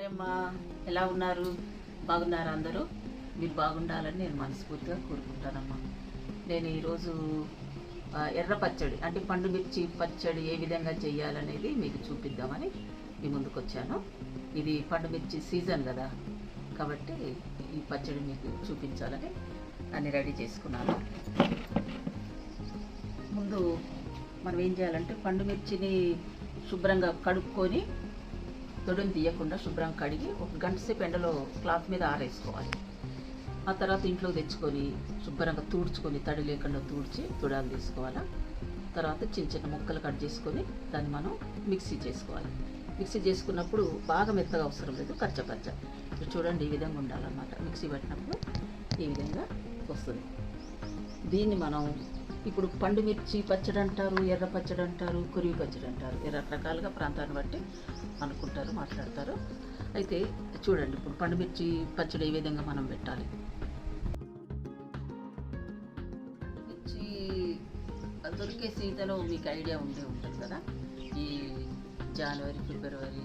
Hi ఎలా ఉన్నారు? బాగున్నారా అందరూ? మీరు బాగుండాలని నేను మనస్ఫూర్తిగా కోరుకుంటానమ్మా. నేను ఈరోజు ఎర్ర పచ్చడి అంటే పండు మిర్చి పచ్చడి ఏ విధంగా చేయాలనేది మీకు చూపిద్దామని మీ ముందుకు వచ్చాను. ఇది పండు మిర్చి సీజన్ కదా కాబట్టి ఈ పచ్చడి మీకు చూపించాలని అన్ని రెడీ చేసుకున్నాను. ముందు మనం ఏం చేయాలంటే పండు మిర్చిని శుభ్రంగా కడుక్కొని తొడుని తీయకుండా శుభ్రం కడిగి ఒక గంట సేపు ఎండలో క్లాత్ మీద ఆరేసుకోవాలి. ఆ తర్వాత ఇంట్లో తెచ్చుకొని శుభ్రంగా తుడుచుకొని తడి లేకుండా తుడిచి తుడాలు తీసుకోవాలి? తర్వాత చిన్న చిన్న ముక్కలు కట్ చేసుకొని దాన్ని మనం మిక్సీ చేసుకోవాలి. మిక్సీ చేసుకున్నప్పుడు బాగా మెత్తగా అవసరం లేదు కచ్చపచ్చ. చూడండి ఈ విధంగా ఉండాలన్నమాట. మిక్సీ పట్టినప్పుడు ఈ విధంగా వస్తుంది. దీన్ని మనం ఇప్పుడు పండు మిర్చి పచ్చడి అంటారు ఎర్ర పచ్చడి అంటారు కురివి పచ్చడి అంటారు. రకరకాలుగా ప్రాంతాన్ని బట్టి అనుకుంటారు మాట్లాడతారు. అయితే చూడండి ఇప్పుడు పండు మిర్చి పచ్చడి ఏ విధంగా మనం పెట్టాలి? మిర్చి దొరికే సీజన్లో మీకు ఐడియా ఉండే ఉంటుంది కదా? ఈ జనవరి ఫిబ్రవరి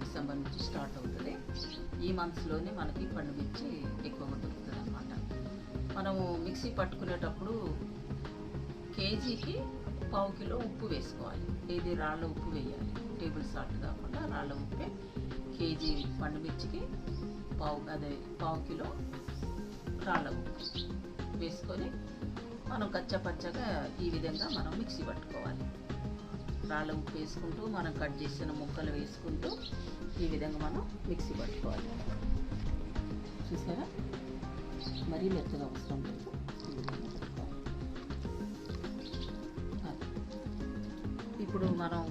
డిసెంబర్ నుంచి స్టార్ట్ అవుతుంది. ఈ మంత్స్లోనే మనకి పండు మిర్చి ఎక్కువగా దొరుకుతుంది అన్నమాట మనము మిక్సీ పట్టుకునేటప్పుడు కేజీకి పావు కిలో ఉప్పు వేసుకోవాలి. ఏది రాళ్ళ ఉప్పు వేయాలి. టేబుల్ సాల్ట్ కాకుండా రాళ్ళ ఉప్పే కేజీ పండు మిర్చికి పావు అదే పావు కిలో రాళ్ళ ఉప్పు వేసుకొని మనం కచ్చపచ్చగా ఈ విధంగా మనం మిక్సీ పట్టుకోవాలి. రాళ్ళ ఉప్పు వేసుకుంటూ మనం కట్ చేసిన ముక్కలు వేసుకుంటూ ఈ విధంగా మనం మిక్సీ పట్టుకోవాలి. చూసారా? మరీ మెత్తగా అవసరం లేదు. ఇప్పుడు మనం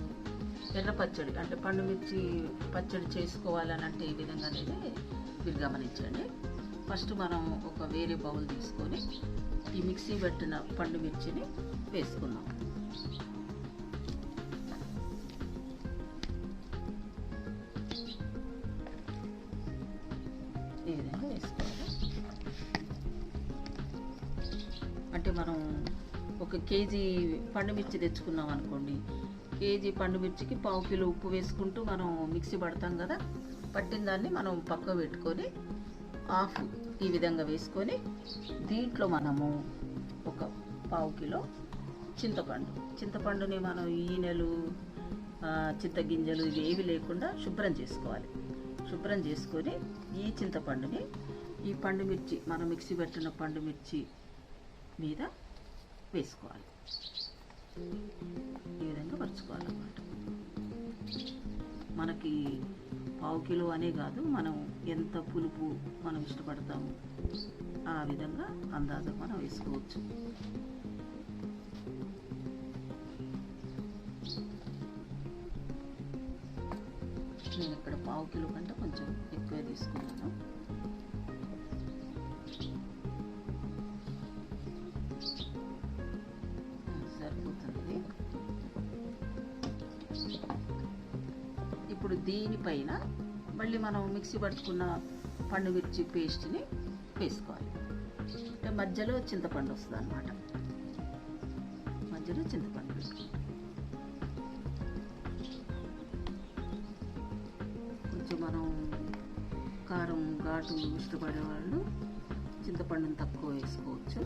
ఎర్ర పచ్చడి అంటే పండు మిర్చి పచ్చడి చేసుకోవాలని అంటే ఈ విధంగానే మీరు గమనించండి ఫస్ట్ మనం ఒక వేరే బౌల్ తీసుకొని ఈ మిక్సీ పెట్టిన పండు మిర్చిని వేసుకున్నాం మనం ఒక కేజీ పండుమిర్చి తెచ్చుకున్నాం అనుకోండి. కేజీ పండు మిర్చికి పావు కిలో ఉప్పు వేసుకుంటూ మనం మిక్సీ పడతాం కదా. పట్టిన దాన్ని మనం పక్క పెట్టుకొని హాఫ్ ఈ విధంగా వేసుకొని దీంట్లో మనము ఒక పావు కిలో చింతపండు. చింతపండుని మనం ఈనెలు చింతగింజలు ఇవి ఏవి లేకుండా శుభ్రం చేసుకోవాలి. శుభ్రం చేసుకొని ఈ చింతపండుని ఈ పండు మిర్చి మనం మిక్సీ పెట్టిన పండుమిర్చి మీద వేసుకోవాలి. ఈ విధంగా పరుచుకోవాలన్నమాట మనకి పావు కిలో అనే కాదు మనం ఎంత పులుపు మనం ఇష్టపడతాము ఆ విధంగా అందాజ మనం వేసుకోవచ్చు. నేను ఇక్కడ పావు కిలో కంటే కొంచెం ఎక్కువ తీసుకున్నాను. ఇప్పుడు దీనిపైన మళ్ళీ మనం మిక్సీ పట్టుకున్న పండు మిర్చి పేస్ట్ని వేసుకోవాలి. అంటే మధ్యలో చింతపండు వస్తుంది అనమాట మధ్యలో చింతపండు కొంచెం మనం కారం ఘాటు ఇష్టపడే వాళ్ళు చింతపండుని తక్కువ వేసుకోవచ్చు.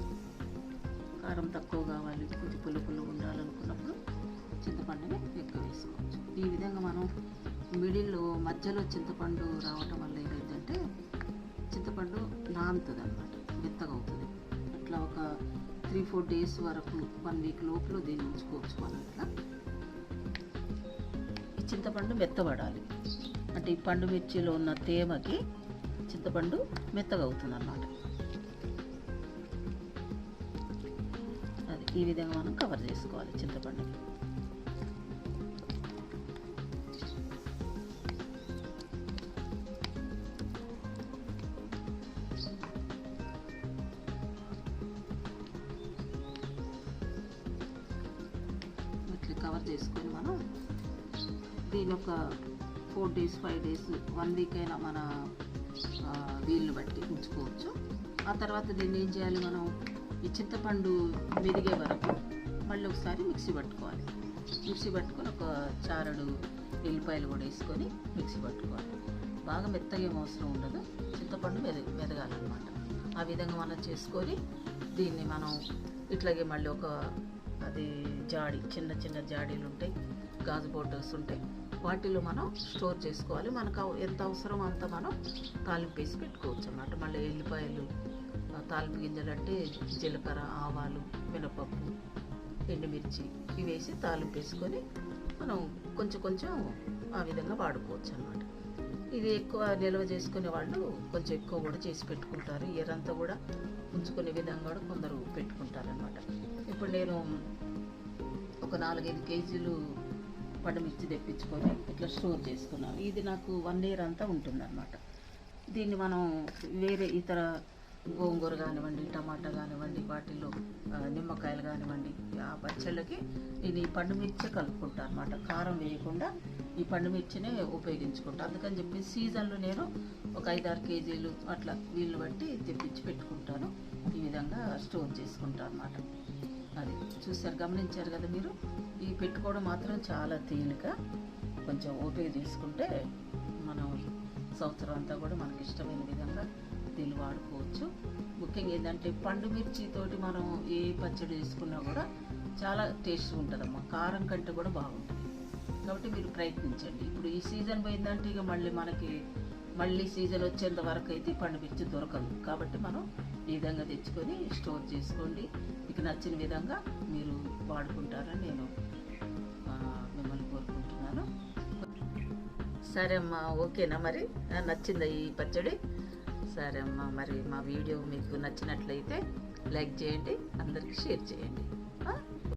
కారం తక్కువ కావాలి కొంచెం పుల్ల పుల్ల ఉండాలనుకున్నప్పుడు చింతపండుని ఎక్కువ వేసుకోవచ్చు. ఈ విధంగా మనం మిడిల్లో మధ్యలో చింతపండు రావటం వల్ల ఏమైందంటే చింతపండు నానుతుంది అనమాట మెత్తగా అవుతుంది. అట్లా ఒక త్రీ ఫోర్ డేస్ వరకు వన్ వీక్ లోపల దీన్ని ఉంచుకోవచ్చు మనం ఇట్లా ఈ చింతపండు మెత్తబడాలి. అంటే ఈ పండు మిర్చిలో ఉన్న తేమకి చింతపండు మెత్తగా అవుతుంది అన్నమాట అది ఈ విధంగా మనం కవర్ చేసుకోవాలి చింతపండుని. ఇట్లా కవర్ చేసుకొని మనం దీని ఒక four days five days one week అయినా మన ఆ, వీలుని బట్టి ఉంచుకోవచ్చు. ఆ తర్వాత దీన్ని ఏం చేయాలి మనం? ఈ చింతపండు మెరిగే వరకు మళ్ళీ ఒకసారి మిక్సీ పట్టుకోవాలి. మిక్సీ పట్టుకొని ఒక చారడు ఎల్లిపాయలు కూడా వేసుకొని మిక్సీ పట్టుకోవాలి. బాగా మెత్తగా ఏం అవసరం ఉండదు. చింతపండు మెద మెదగాలన్నమాట. ఆ విధంగా మనం చేసుకొని దీన్ని మనం ఇట్లాగే మళ్ళీ ఒక అది జాడి చిన్న చిన్న జాడీలు ఉంటాయి గాజు బాటిల్స్ ఉంటాయి. వాటిలో మనం స్టోర్ చేసుకోవాలి. మనకు అవ- ఎంత అవసరం అంత మనం తాలింపు వేసి పెట్టుకోవచ్చు అన్నమాట. మళ్ళీ ఎల్లిపాయలు తాలింపు గింజలు అంటే జీలకర్ర ఆవాలు మినపప్పు ఎండుమిర్చి ఇవి వేసి తాలింపు వేసుకొని మనం కొంచెం కొంచెం ఆ విధంగా వాడుకోవచ్చు అన్నమాట. ఇది ఎక్కువ నిల్వ చేసుకునే వాళ్ళు కొంచెం ఎక్కువ కూడా చేసి పెట్టుకుంటారు. ఎరంతా కూడా ఉంచుకునే విధంగా కూడా కొందరు పెట్టుకుంటారు అనమాట ఇప్పుడు నేను ఒక నాలుగైదు కేజీలు పండుమిర్చి తెప్పించుకొని ఇట్లా స్టోర్ చేసుకున్నాను. ఇది నాకు వన్ ఇయర్ అంతా ఉంటుందన్నమాట. దీన్ని మనం వేరే ఇతర గోంగూర కానివ్వండి టమాటా కానివ్వండి వాటిల్లో నిమ్మకాయలు కానివ్వండి ఆ పచ్చళ్ళకి నేను ఈ పండుమిర్చే కలుపుకుంటాను అనమాట కారం వేయకుండా ఈ పండుమిర్చినే ఉపయోగించుకుంటాను అందుకని చెప్పి సీజన్లో నేను ఒక ఐదారు కేజీలు అట్లా వీళ్ళు బట్టి తెప్పించి పెట్టుకుంటాను. ఈ విధంగా స్టోర్ చేసుకుంటాను అనమాట అది చూసారు గమనించారు కదా మీరు? ఈ పెట్టుకోవడం మాత్రం చాలా తేలిక. కొంచెం ఓపిక తీసుకుంటే మనం సంవత్సరం అంతా కూడా మనకి ఇష్టమైన విధంగా దీన్ని వాడుకోవచ్చు. ముఖ్యంగా ఏంటంటే పండు మిర్చితోటి మనం ఏ పచ్చడి చేసుకున్నా కూడా చాలా టేస్ట్ ఉంటుందమ్మా. కారం కంటే కూడా బాగుంటుంది. కాబట్టి మీరు ప్రయత్నించండి. ఇప్పుడు ఈ సీజన్ పోయిందంటే ఇక మళ్ళీ మనకి మళ్ళీ సీజన్ వచ్చేంత వరకు అయితే పండు మిర్చి దొరకదు. కాబట్టి మనం ఈ విధంగా తెచ్చుకొని స్టోర్ చేసుకోండి. మీకు నచ్చిన విధంగా మీరు వాడుకుంటారని నేను మిమ్మల్ని కోరుకుంటున్నాను. సరే అమ్మా ఓకేనా మరి? నచ్చిందా ఈ పచ్చడి? సరే అమ్మా మరి మా వీడియో మీకు నచ్చినట్లయితే లైక్ చేయండి అందరికీ షేర్ చేయండి.